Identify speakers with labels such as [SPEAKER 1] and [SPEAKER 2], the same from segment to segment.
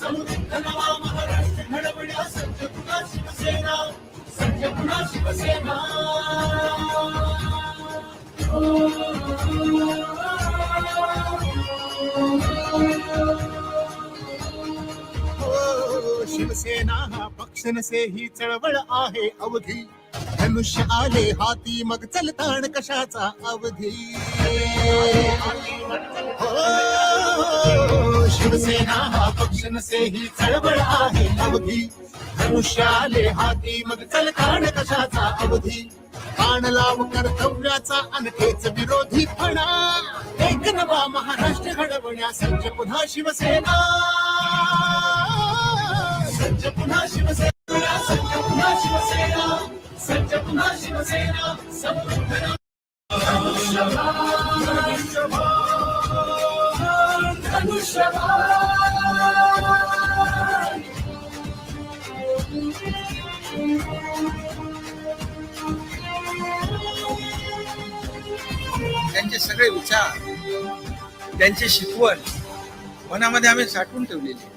[SPEAKER 1] समृद्ध नवा महाराष्ट्र घडवण्या सज्ज पुन्हा शिवसेना सज्ज पुन्हा शिवसेना
[SPEAKER 2] शिवसेना हा पक्ष नसे ही चळवळ आहे अवधी. धनुष्य आले हाती मग चलताण कशाचा अवधी? हो, शिवसेना हा पक्ष नसे ही चळवळ आहे अवधी. धनुष्य आले हाती मग चलताण कशाचा अवधी? कान लाव कर्तव्याचा अनखेच विरोधी फणा. एक नवा महाराष्ट्र घडवण्या सज्ज पुन्हा शिवसेना.
[SPEAKER 1] सज्ज पुन्हा शिवसेना सज्ज पुन्हा शिवसेना. सज्ज पुन्हा शिवसेना समृद्ध
[SPEAKER 3] त्यांचे सगळे विचार त्यांची शिकवण मनामध्ये आम्ही साठवून ठेवलेली आहे.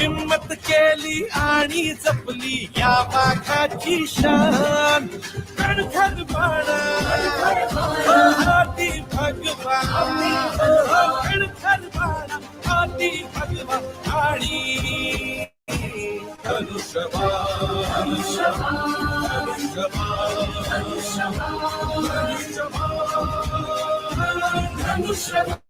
[SPEAKER 4] हिम्मत केली आणि जपली या वाघाची शान. कणखर बाणा. आती भगवान. कणखर बाणा. आती भगवान. आणि धनुष्यबाण.
[SPEAKER 3] ही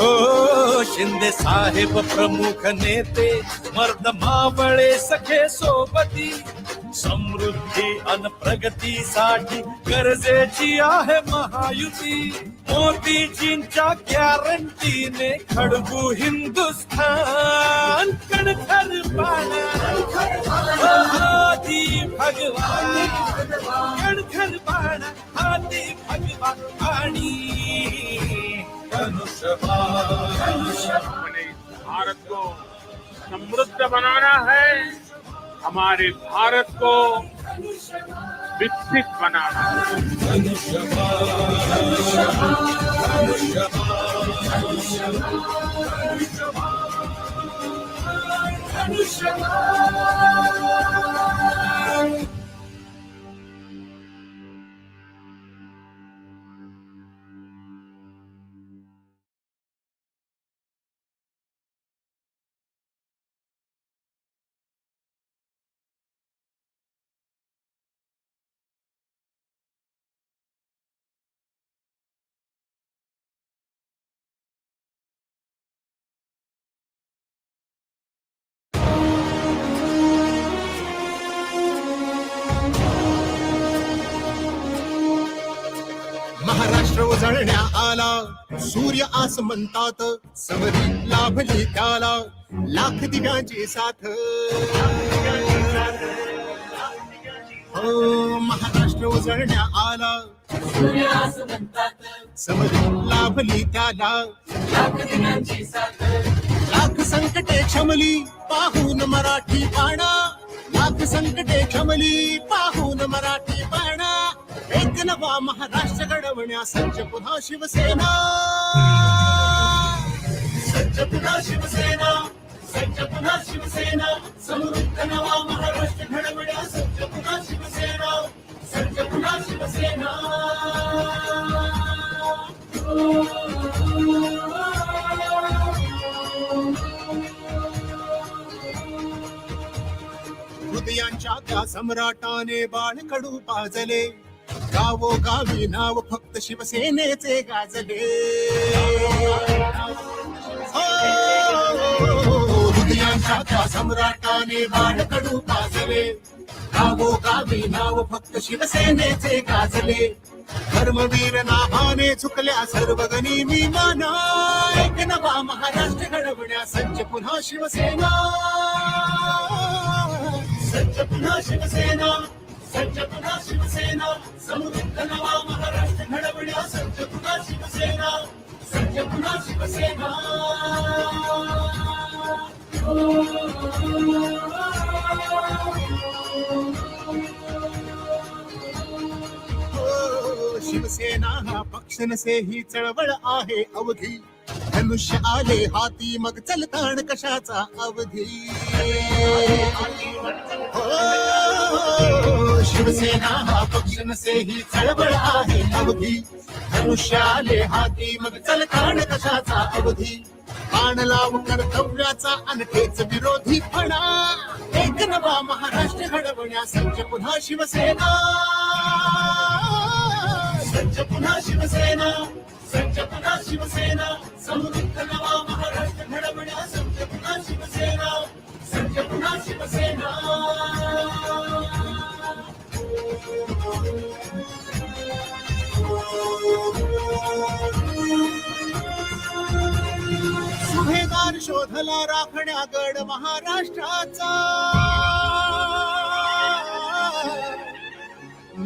[SPEAKER 4] हो शिंदे साहेब प्रमुख नेते, मर्द मावळे सखे सोबती, समृद्धी अन प्रगतीसाठी गरजेची आहे महायुती। मोदीजींच्या गॅरंटीने खडबू हिंदुस्थान कणखर हाती भगवान, कणखर पाणा हाती भगवान।
[SPEAKER 5] भारत को समृद्ध बनाना है हमारे भारत को विकसित बनाना है।
[SPEAKER 2] उजळण्या आला. सूर्य आस म्हणतात समरी लाभली त्याला. लाख दिव्यांची साथ. हो महाराष्ट्र उजळण्या आला. समरी लाभली त्याला.
[SPEAKER 1] लाख दिनांची साथ.
[SPEAKER 2] लाख संकटे क्षमली पाहून मराठी पाणा. लाख संकटे क्षमली पाहून मराठी पाणा. एक नवा महाराष्ट्र घडवण्या सज्ज पुन्हा शिवसेना.
[SPEAKER 1] सज्ज पुन्हा शिवसेना सज्ज पुन्हा शिवसेना. समृद्ध नवा महाराष्ट्र घडवण्या सज्ज पुन्हा शिवसेना सज्ज पुन्हा शिवसेना.
[SPEAKER 2] हृदयांच्या त्या सम्राटाने बाळकडू पाजले. गावोगावी नाव फक्त शिवसेनेचे गाजले. हो, सम्राटाने हृदयांच्या त्या सम्राटाने बाळकडू पाजले. गावोगावी नाव फक्त शिवसेनेचे गाजले. धर्मवीर नाभाने चुकल्या सर्व गणी मी माना एक नवा महाराष्ट्र घडवण्या सज्ज पुन्हा शिवसेना.
[SPEAKER 1] सज्ज पुन्हा शिवसेना. सज्ज पुन्हा शिवसेना समृद्ध नवा महाराष्ट्र घडवण्या सज्ज पुन्हा शिवसेना सज्ज पुन्हा शिवसेना
[SPEAKER 2] हो, शिवसेना हा पक्ष नसे ही चळवळ आहे अवधी. धनुष्य आले हाती मग चलताण कशाचा अवधी? हो, शिवसेना हा पक्ष नसे ही चळवळ आहे अवधी. धनुष्य आले हाती मग चलताण कशाचा अवधी? बाण लाव कर्तव्याचा अनखेच विरोधी फणा. एक नवा महाराष्ट्र घडवण्या सज्ज पुन्हा शिवसेना.
[SPEAKER 1] सज्ज पुन्हा शिवसेना. सज्ज पुन्हा शिवसेना समृद्ध नवा महाराष्ट्र घडवण्या सज्ज पुन्हा शिवसेना सज्ज पुन्हा शिवसेना.
[SPEAKER 2] सुभेदार शोधला राखण्या गड महाराष्ट्राचा.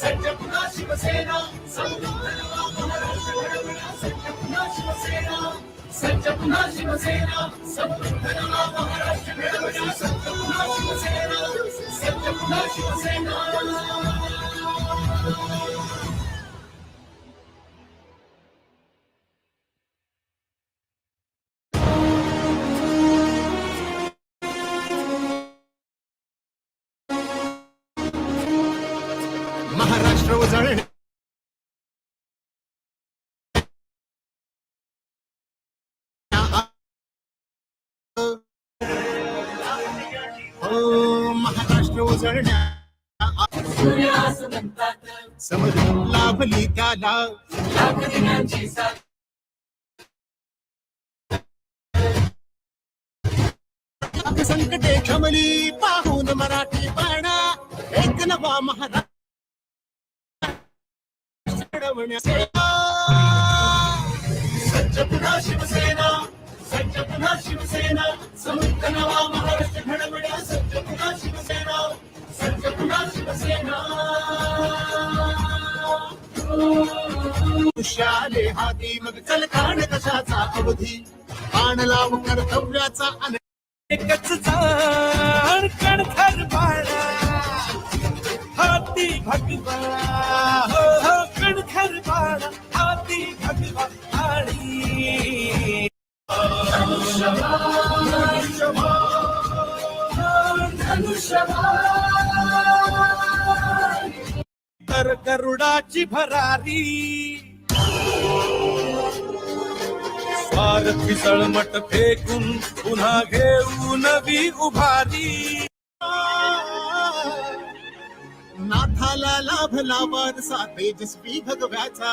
[SPEAKER 1] सज्ज पुन्हा शिवसेना समृद्ध नवा महाराष्ट्र घडवण्या सज्ज पुन्हा शिवसेना सज्ज
[SPEAKER 2] उजळण्या
[SPEAKER 1] सूर्यास
[SPEAKER 2] लाभली त्याला संकटे क्षमली पाहून मराठी पाणा एक नवा घडवण्याचा
[SPEAKER 1] सज्ज पुन्हा शिवसेना। सज्ज पुन्हा शिवसेना समृद्ध नवा महाराष्ट्र घडवण्या सज्ज पुन्हा शिवसेना सज्ज पुन्हा शिवसेना.
[SPEAKER 2] शाले हाती मग चल काढ कशाचा अवधी? बाण लाव कर्तव्याचा अन
[SPEAKER 4] एकच जाण कणखर बाळा हाती भगवा. हो. तर गरुडाची भरारी स्वार्थी पिसळमट फेकून पुन्हा घेऊ नवी उभारी.
[SPEAKER 2] नाथाला लाभला वारसा तेजस्वी भगव्याचा.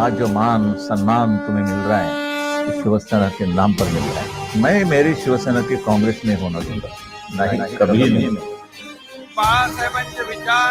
[SPEAKER 6] आज जो मान सम्मान तुम्हें मिल रहा है तो शिवसेना के नाम पर मिल रहा है। मैं मेरी शिवसेना के कांग्रेस में होना चाहूँगा नहीं कभी नाही।
[SPEAKER 3] बाळासाहेबांचे विचार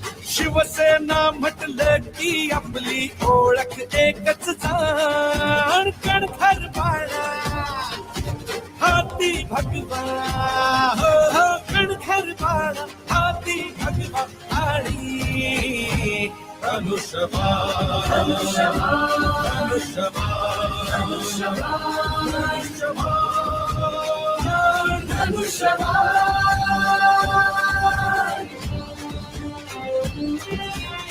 [SPEAKER 4] शिवसेना म्हटलं की आपली ओळख एकच जाण कणखर बाळा. हाती भगवा. हो हो कणखर बाळा. हाती भगवा आणि धनुष्यबा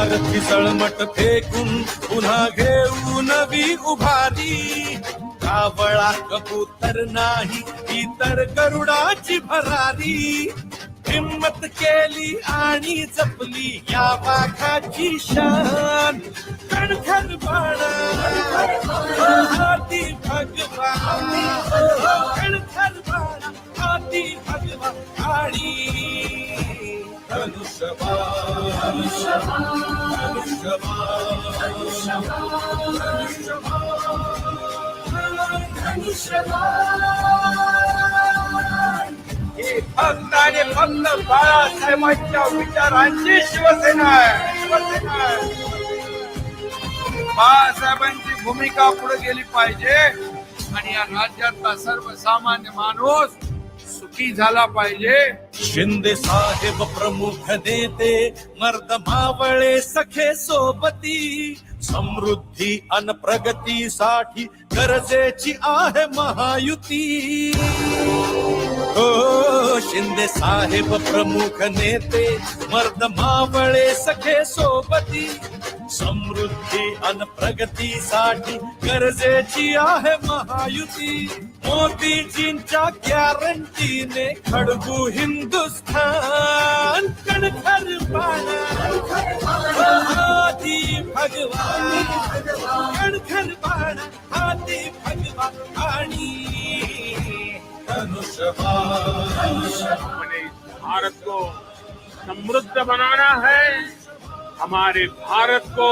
[SPEAKER 4] स्वार्थी सळमट फेकून पुन्हा घेऊ नवी उभारी. कावळा कबूतर नाही इतर गरुडाची भरारी हिम्मत केली आणि जपली या वाघाची शान. कणखर बाळा हाती भगवान. कणखर बाळा हाती भगवान. आणि
[SPEAKER 3] फक्त आणि फक्त बाळासाहेबांच्या विचारांची शिवसेना आहे. शिवसेना बाळासाहेबांची भूमिका पुढे गेली पाहिजे. आणि या राज्यातला सर्वसामान्य माणूस नक्की झाला पाहिजे.
[SPEAKER 4] शिंदे साहेब प्रमुख देते मर्द मावळे सखे सोबती. समृद्धी अन प्रगतीसाठी गरजेची आहे महायुती. हो शिंदे साहेब प्रमुख नेते, मर्द मावळे सखे सोबती. समृद्धी अन प्रगतीसाठी गरजेची आहे महायुती. मोदीजींच्या गॅरंटीने खडगू हिंदुस्थान कणखर बाळा हाती भगवान। आणि धनुष्यबाण
[SPEAKER 5] अपने भारत को समृद्ध बनाना है हमारे भारत को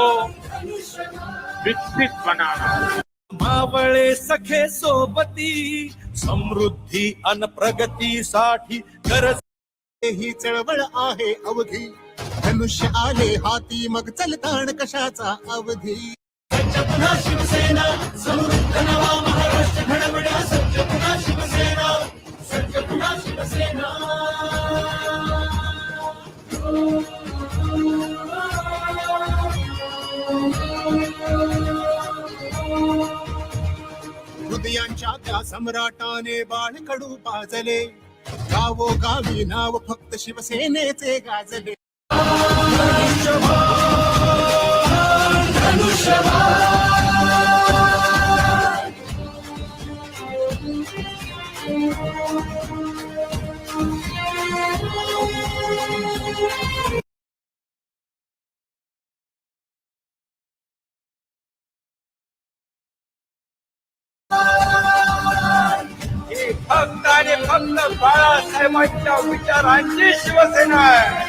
[SPEAKER 5] विकसित बनाना है।
[SPEAKER 4] मावळे सखे सोबती समृद्धी अन प्रगतीसाठी गरज
[SPEAKER 2] ही चळवळ आहे अवधी। धनुष्य आले हाती मग चलताण कशाचा अवधी?
[SPEAKER 1] पुन्हा शिवसेना समृद्ध नवा महाराष्ट्र पुन्हा शिवसेना पुन्हा शिवसेना.
[SPEAKER 2] हृदयांच्या त्या सम्राटाने बाळकडू पाजले गावो गावी नाव फक्त शिवसेनेचे गाजले.
[SPEAKER 3] फक्त आणि फक्त बाळासाहेबांच्या विचारांची शिवसेना आहे.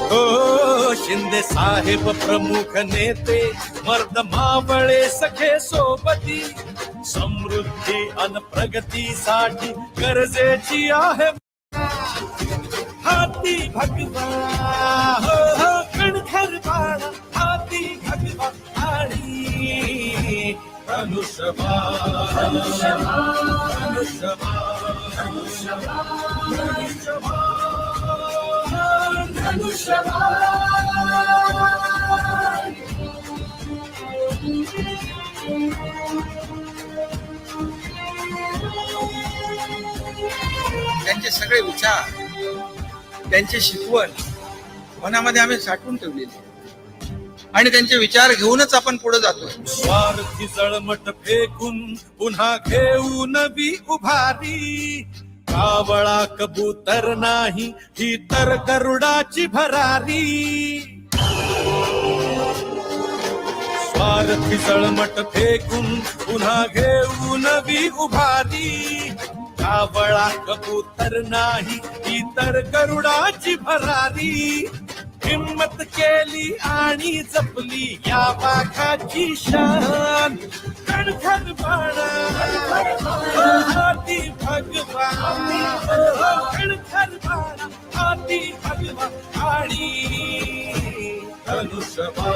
[SPEAKER 4] हो शिंदे साहेब प्रमुख नेते, मर्द मावळे सखे सोबती, समृद्धी अन प्रगतीसाठी गरजेची आहे. हाती भगवा, हो हो कणखर बाळा, हाती भगवा आणि धनुष्यबा धनुष्यबा धनुष्यबा
[SPEAKER 3] त्यांचे सगळे विचार त्यांचे शिकवण मनामध्ये आम्ही साठवून ठेवलेले आणि त्यांचे विचार घेऊनच आपण पुढे जातो
[SPEAKER 4] स्वार्थी जळमट फेकून पुन्हा घेऊन नवी उभारी. कावळा कबूतर नाही ही तर गरुडाची भरारी. स्वार्थी जळमट फेकून पुन्हा घेऊ नवी उभारी. कावळा कबूतर नाही ही तर गरुडाची भरारी. हिम्मत केली आणि जपली या वाघाची शान. कणखर बाणा. आती भगवान. कणखर बाणा आती भगवान. आणि धनुष्यबा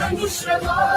[SPEAKER 4] धनुष्यबा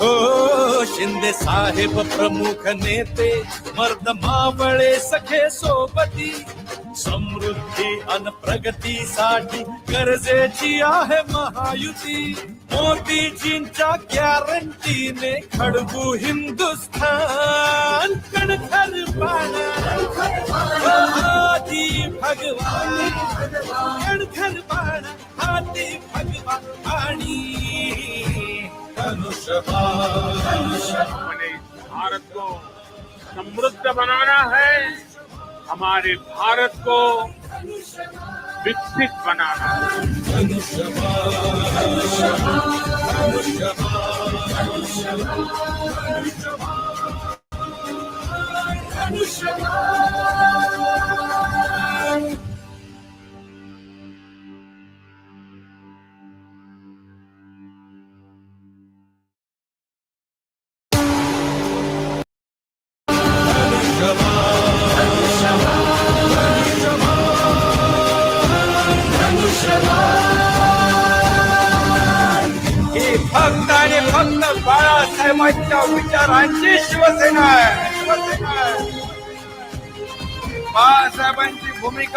[SPEAKER 4] हो शिंदे साहेब प्रमुख नेते, मर्द मावळे सखे सोबती, समृद्धी अन प्रगतीसाठी गरजेची आहे महायुती. मोदीजींच्या गॅरंटीने खडबू हिंदुस्थान कणखर पाणा भगवान, कणखर पाणा हाती भगवान
[SPEAKER 5] इस भारत को समृद्ध बनाना है। हमारे भारत को विकसित बनाना है।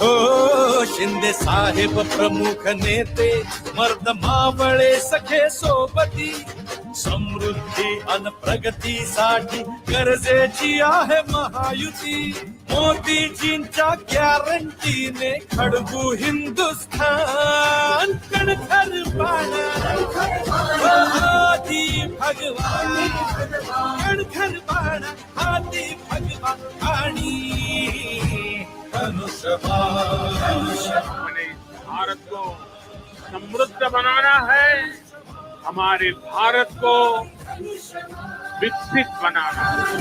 [SPEAKER 4] हो शिंदे साहेब प्रमुख नेते, मर्द मावळे सखे सोबती, समृद्धी अन प्रगतीसाठी गरजेची आहे महायुती. मोदीजींच्या गॅरंटीने खडबू हिंदुस्थान कणखर हाती भगवान, कणखर पाणा हाती भगवान आणि
[SPEAKER 5] हमें भारत को समृद्ध बनाना है हमारे भारत को विकसित बनाना है।